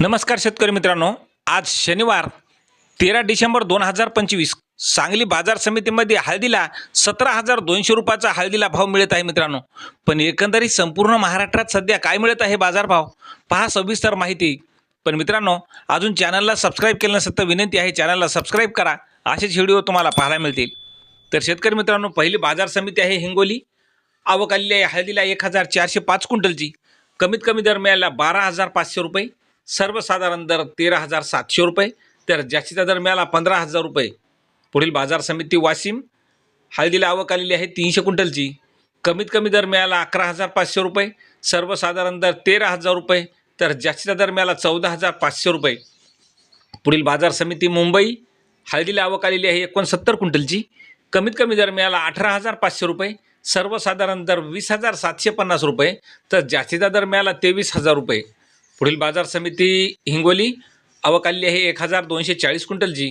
नमस्कार शेतकरी मित्रांनो आज शनिवार तेरा डिसेंबर दोन हजार पंचवीस सांगली बाजार समितीमध्ये हळदीला सतरा हजार दोनशे रुपयाचा हळदीला भाव मिळत आहे मित्रांनो. पण एकंदरीत संपूर्ण महाराष्ट्रात सध्या काय मिळत आहे बाजारभाव पहा सविस्तर माहिती. पण मित्रांनो अजून चॅनलला सबस्क्राईब केलं नसतं तर विनंती आहे चॅनलला सबस्क्राईब करा. असेच व्हिडिओ तुम्हाला पाहायला मिळतील. तर शेतकरी मित्रांनो पहिली बाजार समिती आहे हिंगोली. आवक आलेली आहे हळदीला एक हजार चारशे पाच क्विंटलची. कमीत कमी दर मिळाला बारा हजार पाचशे रुपये. सर्वसाधारण दर तेरा हजार सातशे रुपये तर जास्तीचा दर मिळाला पंधरा हजार रुपये. पुढील बाजार समिती वाशिम हळदीला आवक आलेली आहे तीनशे क्विंटलची. कमीत कमी दर मिळाला अकरा हजार पाचशे रुपये सर्वसाधारण दर तेरा हजार रुपये तर जास्तीचा दर मिळाला चौदा हजार पाचशे रुपये. पुढील बाजार समिती मुंबई हळदीला आवक आलेली आहे एकोणसत्तर क्विंटलची. कमीत कमी दर मिळाला अठरा हजार पाचशे रुपये सर्वसाधारण दर वीस हजार सातशे पन्नास रुपये तर जास्तीचा दर मिळाला तेवीस हजार रुपये. पुढील बाजार समिती हिंगोली आवक आहे एक हजार दोनशे चाळीस क्विंटलची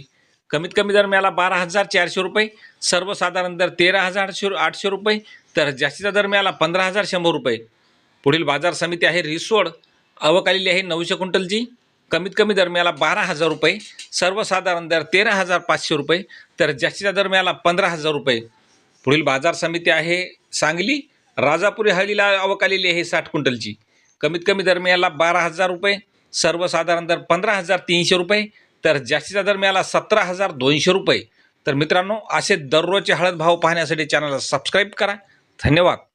कमीत कमी दर मिळाला बारा हजार चारशे रुपये सर्वसाधारण दर तेरा हजार आठशे आठशे रुपये तर जास्तीचा दर मिळाला पंधरा हजार शंभर रुपये. पुढील बाजार समिती आहे रिसोड आवक आलेली आहे नऊशे क्विंटलची कमीत कमी दर मिळाला बारा हजार रुपये सर्वसाधारण दर तेरा हजार पाचशे रुपये तर जास्तीचा दर मिळाला पंधरा हजार रुपये. पुढील बाजार समिती आहे सांगली राजापुरी हळदीला आवक आलेली आहे साठ क्विंटलची कमीत कमी दर मिळाला बारा हजार रुपये सर्वसाधारण दर पंधरा हजार तीनशे रुपये तर जास्तीचा दर मिळाला सतरा हजार दोनशे रुपये. तर मित्रांनो असे दररोजचे हळद भाव पाहण्यासाठी चॅनलला सबस्क्राईब करा. धन्यवाद.